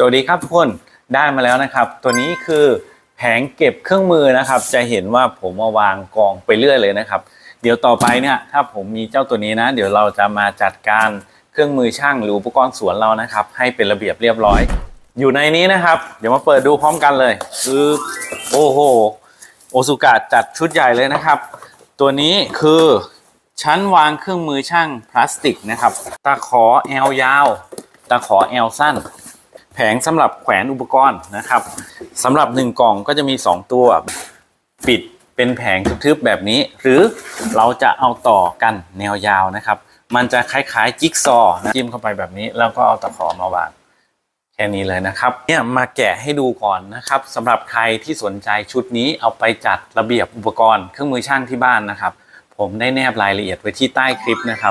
สวัสดีครับทุกคนได้มาแล้วนะครับ ตัวนี้คือแผงเก็บเครื่องมือนะครับ จะเห็นว่าผมมาวางกองไปเรื่อยเลยนะครับ เดี๋ยวต่อไปเนี่ยถ้าผมมีเจ้าตัวนี้นะ เดี๋ยวเราจะมาจัดการเครื่องมือช่างหรืออุปกรณ์สวนเรานะครับ ให้เป็นระเบียบเรียบร้อย อยู่ในนี้นะครับ เดี๋ยวมาเปิดดูพร้อมกันเลยคือโอ้โหโอซุกะจัดชุดใหญ่เลยนะครับ ตัวนี้คือชั้นวางเครื่องมือช่างพลาสติกนะครับตะขอแอลยาวตะขอแอลสั้น ผงสำหรับแขวนอุปกรณ์นะครับสำหรับหนึ่งกล่องก็จะมี 2 ตัวปิดเป็นแผงทึบๆแบบนี้ หรือเราจะเอาต่อกันแนวยาวนะครับ มันจะคล้ายๆจิ๊กซอว์นะจิ้มเข้าไปแบบนี้ แล้วก็เอาตะขอมาวางแค่นี้เลยนะครับเนี่ยมาแกะให้ดูก่อนนะครับสำหรับใครที่สนใจชุดนี้เอาไปจัดระเบียบอุปกรณ์เครื่องมือช่างที่บ้านนะครับ ผมได้แนบรายละเอียดไว้ที่ใต้คลิปนะครับ